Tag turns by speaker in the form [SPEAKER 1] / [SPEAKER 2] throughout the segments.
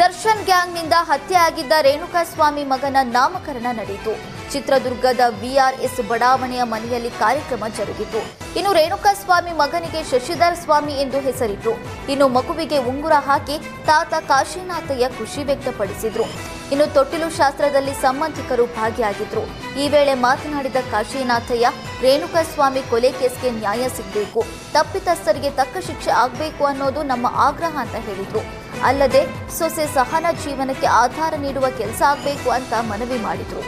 [SPEAKER 1] ದರ್ಶನ್ ಗ್ಯಾಂಗ್ನಿಂದ ಹತ್ಯೆ ಆಗಿದ್ದ ರೇಣುಕಾಸ್ವಾಮಿ ಮಗನ ನಾಮಕರಣ ನಡೆಯಿತು. ಚಿತ್ರದುರ್ಗದ ವಿಆರ್ಎಸ್ ಬಡಾವಣೆಯ ಮನೆಯಲ್ಲಿ ಕಾರ್ಯಕ್ರಮ ಜರುಗಿತು. ಇನ್ನು ರೇಣುಕಾಸ್ವಾಮಿ ಮಗನಿಗೆ ಶಶಿಧರ್ ಸ್ವಾಮಿ ಎಂದು ಹೆಸರಿಟ್ರು ಇನ್ನು ಮಗುವಿಗೆ ಉಂಗುರ ಹಾಕಿ ತಾತ ಕಾಶಿನಾಥಯ್ಯ ಖುಷಿ ವ್ಯಕ್ತಪಡಿಸಿದ್ರು. ಇನ್ನು ತೊಟ್ಟಿಲು ಶಾಸ್ತ್ರದಲ್ಲಿ ಸಂಬಂಧಿಕರು ಭಾಗಿಯಾಗಿದ್ರು. ಈ ವೇಳೆ ಮಾತನಾಡಿದ ಕಾಶಿನಾಥಯ್ಯ, ರೇಣುಕಾಸ್ವಾಮಿ ಕೊಲೆ ಕೇಸ್ಗೆ ನ್ಯಾಯ ಸಿಗಬೇಕು. ತಪ್ಪಿತಸ್ಥರಿಗೆ ತಕ್ಕ ಶಿಕ್ಷೆ ಆಗಬೇಕು ಅನ್ನೋದು ನಮ್ಮ ಆಗ್ರಹ ಅಂತ ಹೇಳಿದ್ರು. ಅಲ್ಲದೆ ಸೊಸೆ ಸಹನ ಜೀವನಕ್ಕೆ ಆಧಾರ ನೀಡುವ ಕೆಲಸ ಆಗಬೇಕು ಅಂತ ಮನವಿ ಮಾಡಿದರು.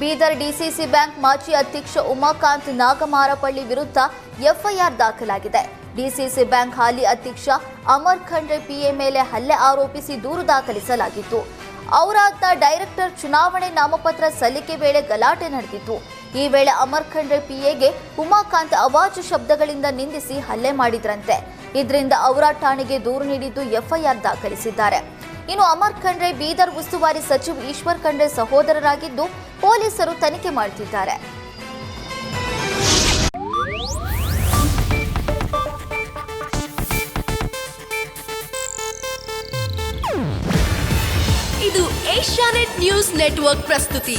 [SPEAKER 1] ಬೀದರ್ ಡಿಸಿಸಿ ಬ್ಯಾಂಕ್ ಮಾಜಿ ಅಧ್ಯಕ್ಷ ಉಮಾಕಾಂತ್ ನಾಗಮಾರಪಳ್ಳಿ ವಿರುದ್ಧ ಎಫ್ಐಆರ್ ದಾಖಲಾಗಿದೆ. ಡಿಸಿಸಿ ಬ್ಯಾಂಕ್ ಹಾಲಿ ಅಧ್ಯಕ್ಷ ಅಮರ್ ಖಂಡ್ರೆ ಪಿಎ ಮೇಲೆ ಹಲ್ಲೆ ಆರೋಪಿಸಿ ದೂರು ದಾಖಲಿಸಲಾಗಿತ್ತು. ಅವರಾದ ಡೈರೆಕ್ಟರ್ ಚುನಾವಣೆ ನಾಮಪತ್ರ ಸಲ್ಲಿಕೆ ವೇಳೆ ಗಲಾಟೆ ನಡೆದಿತ್ತು. ಈ ವೇಳೆ ಅಮರ್ ಖಂಡ್ರೆ ಪಿಎಗೆ ಉಮಾಕಾಂತ್ ಅವಾಜು ಶಬ್ದಗಳಿಂದ ನಿಂದಿಸಿ ಹಲ್ಲೆ ಮಾಡಿದ್ರಂತೆ. ಇದರಿಂದ ಅವರ ಠಾಣೆಗೆ ದೂರು ನೀಡಿದ್ದು ಎಫ್ಐಆರ್ ದಾಖಲಿಸಿದ್ದಾರೆ. ಇನ್ನು ಅಮರ್ ಖಂಡ್ರೆ ಬೀದರ್ ಉಸ್ತುವಾರಿ ಸಚಿವ ಈಶ್ವರ್ ಖಂಡ್ರೆ ಸಹೋದರರಾಗಿದ್ದು ಪೊಲೀಸರು ತನಿಖೆ ಮಾಡುತ್ತಿದ್ದಾರೆ
[SPEAKER 2] ಇದು ಏಷ್ಯಾನೆಟ್ ನ್ಯೂಸ್ ನೆಟ್ವರ್ಕ್ ಪ್ರಸ್ತುತಿ.